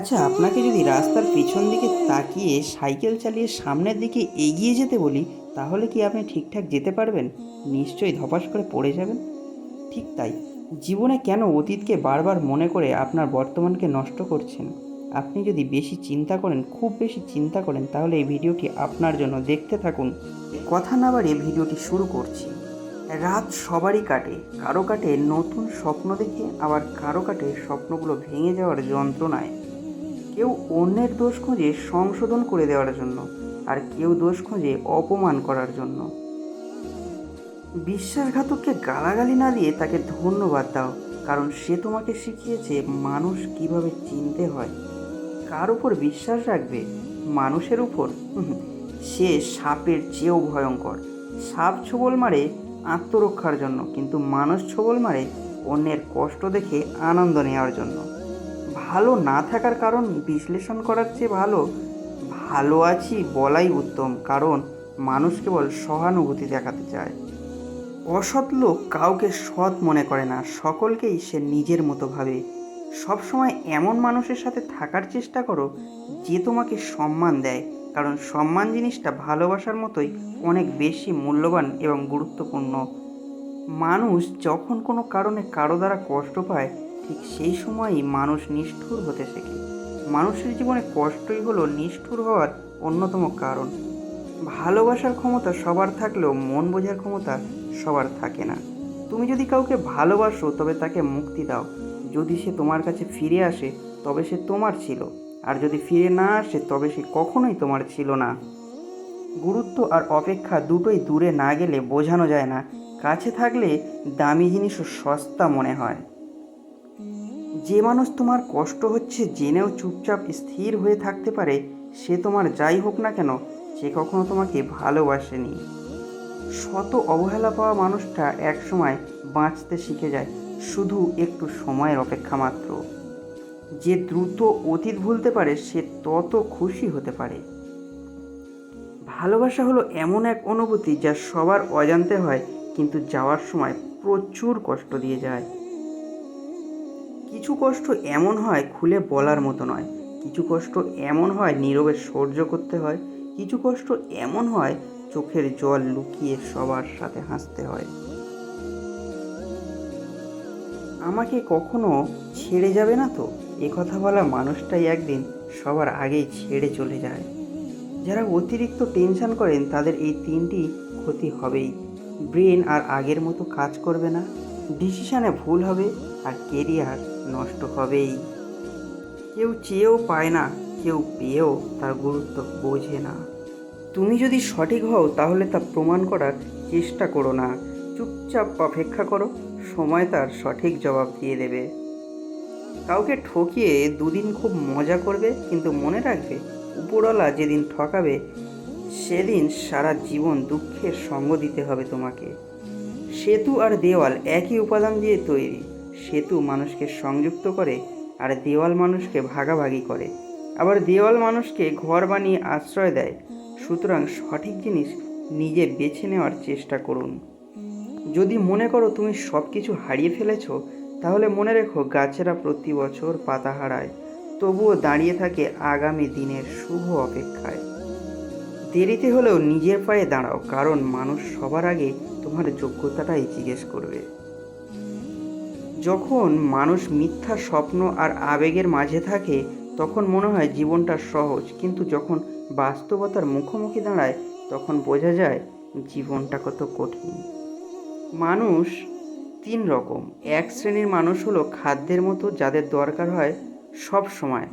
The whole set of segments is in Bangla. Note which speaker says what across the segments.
Speaker 1: আচ্ছা আপনাকে যদি রাস্তার পিছন দিকে তাকিয়ে সাইকেল চালিয়ে সামনের দিকে এগিয়ে যেতে বলি, তাহলে কি আপনি ঠিকঠাক যেতে পারবেন? নিশ্চয়ই ধপাস করে পড়ে যাবেন। ঠিক তাই। জীবনে কেন অতীতকে বারবার মনে করে আপনার বর্তমানকে নষ্ট করছেন? আপনি যদি বেশি চিন্তা করেন, খুব বেশি চিন্তা করেন, তাহলে এই ভিডিওটি আপনার জন্য দেখতে থাকুন। কথা না বাড়িয়ে ভিডিওটি শুরু করছি। রাত সবারই কাটে। কারও কাটে নতুন স্বপ্ন দেখে, আবার কারও কাটে স্বপ্নগুলো ভেঙে যাওয়ার যন্ত্রণায়। কেউ অন্যের দোষ খুঁজে সংশোধন করে দেওয়ার জন্য আর কেউ দোষ খুঁজে অপমান করার জন্য। বিশ্বাসঘাতককে গালাগালি না দিয়ে তাকে ধন্যবাদ দাও, কারণ সে তোমাকে শিখিয়েছে মানুষ কীভাবে চিনতে হয়। কার উপর বিশ্বাস রাখবে? মানুষের উপর? সে সাপের চেয়েও ভয়ঙ্কর। সাপ ছোবল মারে আত্মরক্ষার জন্য, কিন্তু মানুষ ছোবল মারে অন্যের কষ্ট দেখে আনন্দ নেওয়ার জন্য। ভালো না থাকার কারণ বিশ্লেষণ করার চেয়ে ভালো ভালো আছি বলাই উত্তম, কারণ মানুষ কেবল সহানুভূতি দেখাতে চায়। অসৎ লোক কাউকে সৎ মনে করে না, সকলকেই সে নিজের মতো ভাবে। সবসময় এমন মানুষের সাথে থাকার চেষ্টা করো, যে তোমাকে সম্মান দেয়, কারণ সম্মান জিনিসটা ভালোবাসার মতোই অনেক বেশি মূল্যবান এবং গুরুত্বপূর্ণ। মানুষ যখন কোনো কারণে কারও দ্বারা কষ্ট পায় ঠিক সেই সময়ই মানুষ নিষ্ঠুর হতে শেখে। মানুষের জীবনে কষ্টই হলো নিষ্ঠুর হওয়ার অন্যতম কারণ। ভালোবাসার ক্ষমতা সবার থাকলেও মন বোঝার ক্ষমতা সবার থাকে না। তুমি যদি কাউকে ভালোবাসো, তবে তাকে মুক্তি দাও। যদি সে তোমার কাছে ফিরে আসে, তবে সে তোমার ছিল। আর যদি ফিরে না আসে, তবে সে কখনোই তোমার ছিল না। গুরুত্ব আর অপেক্ষা দুটোই দূরে না গেলে বোঝানো যায় না। কাছে থাকলে দামি জিনিসও সস্তা মনে হয়। যে মানুষ তোমার কষ্ট হচ্ছে জেনেও চুপচাপ স্থির হয়ে থাকতে পারে, সে তোমার যাই হোক না কেন, সে কখনো তোমাকে ভালোবাসেনি। শত অবহেলা পাওয়া মানুষটা একসময় বাঁচতে শিখে যায়, শুধু একটু সময়ের অপেক্ষা মাত্র। যে দ্রুত অতীত ভুলতে পারে, সে তত খুশি হতে পারে। ভালোবাসা হলো এমন এক অনুভূতি যা সবার অজান্তে হয়, কিন্তু যাওয়ার সময় প্রচুর কষ্ট দিয়ে যায়। কিছু কষ্ট এমন হয় খুলে বলার মতো নয়। কিছু কষ্ট এমন হয় নীরবে সহ্য করতে হয়। কিছু কষ্ট এমন হয় চোখের জল লুকিয়ে সবার সাথে হাসতে হয়। আমাকে কখনো ছেড়ে যাবে না তো? এ কথা বলা মানুষটাই একদিন সবার আগেই ছেড়ে চলে যায়। যারা অতিরিক্ত টেনশন করেন, তাদের এই তিনটি ক্ষতি হবেই। ব্রেন আর আগের মতো কাজ করবে না। ডিসিশানে ভুল হবে আর কেরিয়ার নষ্ট হবেই। কেউ চেয়েও পায় না, কেউ পেয়েও তার গুরুত্ব বোঝে না। তুমি যদি সঠিক হও, তাহলে তা প্রমাণ করার চেষ্টা করো না। চুপচাপ অপেক্ষা করো, সময় তার সঠিক জবাব দিয়ে দেবে। কাউকে ঠকিয়ে দুদিন খুব মজা করবে, কিন্তু মনে রাখবে, উপরওয়ালা যেদিন ঠকাবে, সেদিন সারা জীবন দুঃখের সঙ্গ দিতে হবে তোমাকে। সেতু আর দেওয়াল একই উপাদান দিয়ে তৈরি। সেতু মানুষকে সংযুক্ত করে আর দেওয়াল মানুষকে ভাগাভাগি করে। আবার দেওয়াল মানুষকে ঘর বানিয়ে আশ্রয় দেয়। সুতরাং সঠিক জিনিস নিজে বেছে নেওয়ার চেষ্টা করুন। যদি মনে করো তুমি সব কিছু হারিয়ে ফেলেছ, তাহলে মনে রেখো গাছেরা প্রতি বছর পাতা হারায়। তবুও দাঁড়িয়ে থাকে আগামী দিনের শুভ অপেক্ষায়। দেরিতে হলেও নিজের পায়ে দাঁড়াও, কারণ মানুষ সবার আগে তোমার যোগ্যতাটাই জিজ্ঞেস করবে। যখন মানুষ মিথ্যা স্বপ্ন আর আবেগের মাঝে থাকে, তখন মনে হয় জীবনটা সহজ। কিন্তু যখন বাস্তবতার মুখোমুখি দাঁড়ায়, তখন বোঝা যায় জীবনটা কত কঠিন। মানুষ তিন রকম। এক শ্রেণির মানুষ হলো খাদ্যের মতো যাদের দরকার হয় সব সময়।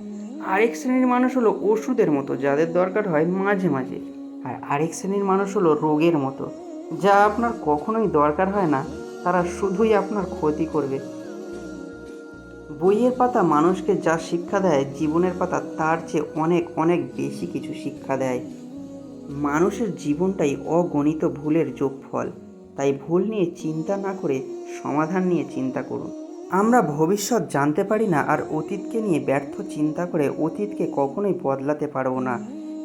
Speaker 1: আরেক শ্রেণির মানুষ হলো ওষুধের মতো যাদের দরকার হয় মাঝে মাঝে। আর আরেক শ্রেণির মানুষ হলো রোগের মতো। যা আপনার কখনোই দরকার হয় না, তারা শুধুই আপনার ক্ষতি করবে। বইয়ের পাতা মানুষকে যা শিক্ষা দেয়, জীবনের পাতা তার চেয়ে অনেক অনেক বেশি কিছু শিক্ষা দেয়। মানুষের জীবনটাই অগণিত ভুলের যোগফল। তাই ভুল নিয়ে চিন্তা না করে সমাধান নিয়ে চিন্তা করুন। আমরা ভবিষ্যৎ জানতে পারি না আর অতীতকে নিয়ে ব্যর্থ চিন্তা করে অতীতকে কখনোই বদলাতে পারব না।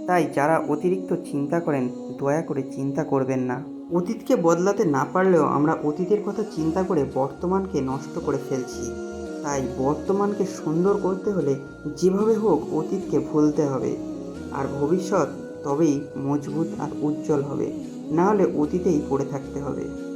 Speaker 1: তাই যারা অতিরিক্ত চিন্তা করেন, দয়া করে চিন্তা করবেন না। অতীতকে বদলাতে না পারলেও আমরা অতীতের কথা চিন্তা করে বর্তমানকে নষ্ট করে ফেলছি। তাই বর্তমানকে সুন্দর করতে হলে যেভাবে হোক অতীতকে ভুলতে হবে। আর ভবিষ্যৎ তবেই মজবুত আর উজ্জ্বল হবে। না হলে অতীতেই পড়ে থাকতে হবে।